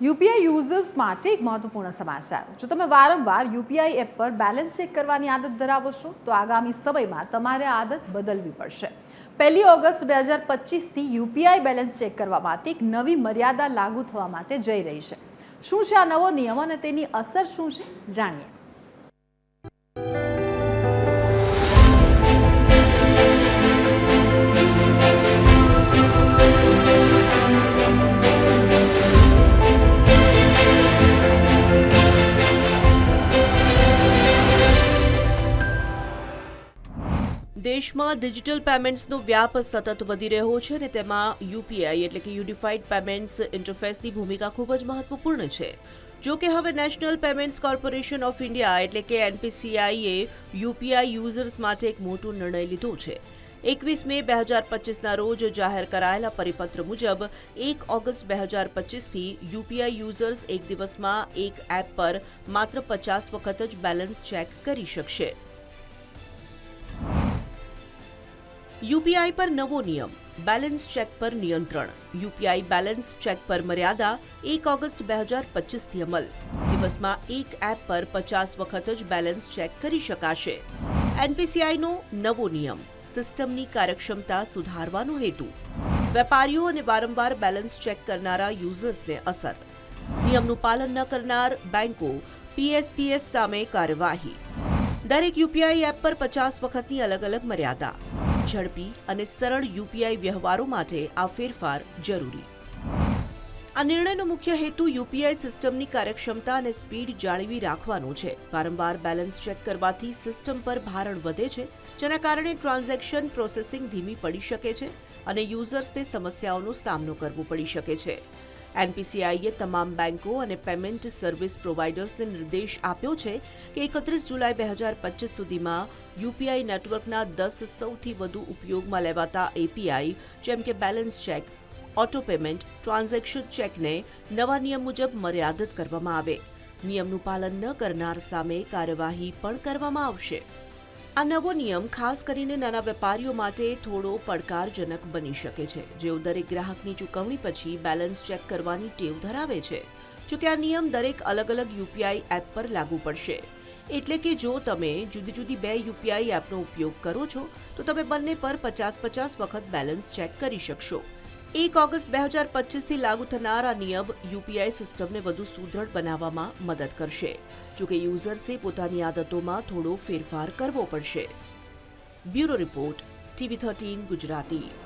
UPI users માટે એક મહત્વપૂર્ણ સમાચાર. જો તમે વારંવાર યુપીઆઈ એપ પર બેલેન્સ ચેક કરવાની આદત ધરાવો છો, તો આગામી સમયમાં તમારે આદત બદલવી પડશે. પહેલી ઓગસ્ટ બે હજાર પચીસથી યુપીઆઈ બેલેન્સ ચેક કરવા માટે એક નવી મર્યાદા લાગુ થવા માટે જઈ રહી છે. શું છે આ નવો નિયમ અને તેની અસર શું છે? જાણીએ. દેશમાં ડિજિટલ પેમેન્ટ્સનો વ્યાપ સતત વધી રહ્યો છે અને તેમાં યુપીઆઈ એટલે કે યુનિફાઈડ પેમેન્ટ્સ ઇન્ટરફેસની ભૂમિકા ખૂબ જ મહત્વપૂર્ણ છે. જો કે હવે national payments corporation of India એટલે કે એનપીસીઆઈએ યુપીઆઈ યુઝર્સ માટે એક મોટો નિર્ણય લીધો છે. એકવીસ મે બે હજાર પચીસના રોજ જાહેર કરાયેલા પરિપત્ર મુજબ એક ઓગસ્ટ બે હજાર પચીસથી યુપીઆઈ યુઝર્સ એક દિવસમાં એક એપ પર માત્ર પચાસ વખત જ બેલેન્સ ચેક કરી શકશે. યુપીઆઈ પર નવો નિયમ, બેલેન્સ ચેક પર નિયંત્રણ. યુપીઆઈ બેલેન્સ ચેક પર મર્યાદા એક ઓગસ્ટ બે હજાર પચીસથી અમલ. દિવસમાં એક એપ પર પચાસ વખત જ બેલેન્સ ચેક કરી શકાશે. એનપીસીઆઈનો નવો નિયમ, સિસ્ટમની કાર્યક્ષમતા સુધારવાનો હેતુ. વેપારીઓ અને વારંવાર બેલેન્સ ચેક કરનારા યુઝર્સને અસર. નિયમનું પાલન ન કરનાર બેંકો પીએસપીએસ સામે કાર્યવાહી. દરેક યુપીઆઈ એપ પર પચાસ વખતની અલગ અલગ મર્યાદા. ઝડપી અને સરળ યુપીઆઈ વ્યવહારો માટે આ ફેરફાર જરૂરી. આ નિર્ણયનો મુખ્ય હેતુ યુપીઆઈ સિસ્ટમની કાર્યક્ષમતા અને સ્પીડ જાળવી રાખવાનો છે. વારંવાર બેલેન્સ ચેક કરવાથી સિસ્ટમ પર ભારણ વધે છે, જેના કારણે ટ્રાન્ઝેક્શન પ્રોસેસિંગ ધીમી પડી શકે છે અને યુઝર્સને સમસ્યાઓનો સામનો કરવો પડી શકે છે. એનપીસીઆઈએ તમામ બેંકો અને પેમેન્ટ સર્વિસ પ્રોવાઇડર્સને નિર્દેશ આપ્યો છે કે એકત્રીસ જુલાઈ બે હજાર પચીસ સુધીમાં યુપીઆઈ નેટવર્કના દસ સૌથી વધુ ઉપયોગમાં લેવાતા એપીઆઈ, જેમ કે balance check, auto payment, transaction ચેકને નવા નિયમ મુજબ મર્યાદિત કરવામાં આવે. નિયમનું પાલન ન કરનાર સામે કાર્યવાહી પણ કરવામાં આવશે. આ નવો નિયમ ખાસ કરીને નાના વેપારીઓ માટે થોડો પડકારજનક બની શકે છે, જેઓ દરેક ગ્રાહકની ચૂકવણી પછી બેલેન્સ ચેક કરવાની ટેવ ધરાવે છે, જોકે આ નિયમ દરેક અલગ અલગ યુપીઆઈ એપ પર લાગુ પડશે. એટલે કે જો તમે જુદી જુદી બે યુપીઆઈ એપનો ઉપયોગ કરો છો, તો તમે બંને પર પચાસ પચાસ વખત બેલેન્સ ચેક કરી શકશો. એક ઓગસ્ટ બે હજાર પચીસથી લાગુ થનાર આ નિયમ યુપીઆઈ સિસ્ટમને વધુ સુદૃઢ બનાવવામાં મદદ કરશે. જોકે યુઝર્સે પોતાની આદતોમાં થોડો ફેરફાર કરવો પડશે. Bureau report TV thirteen Gujarati.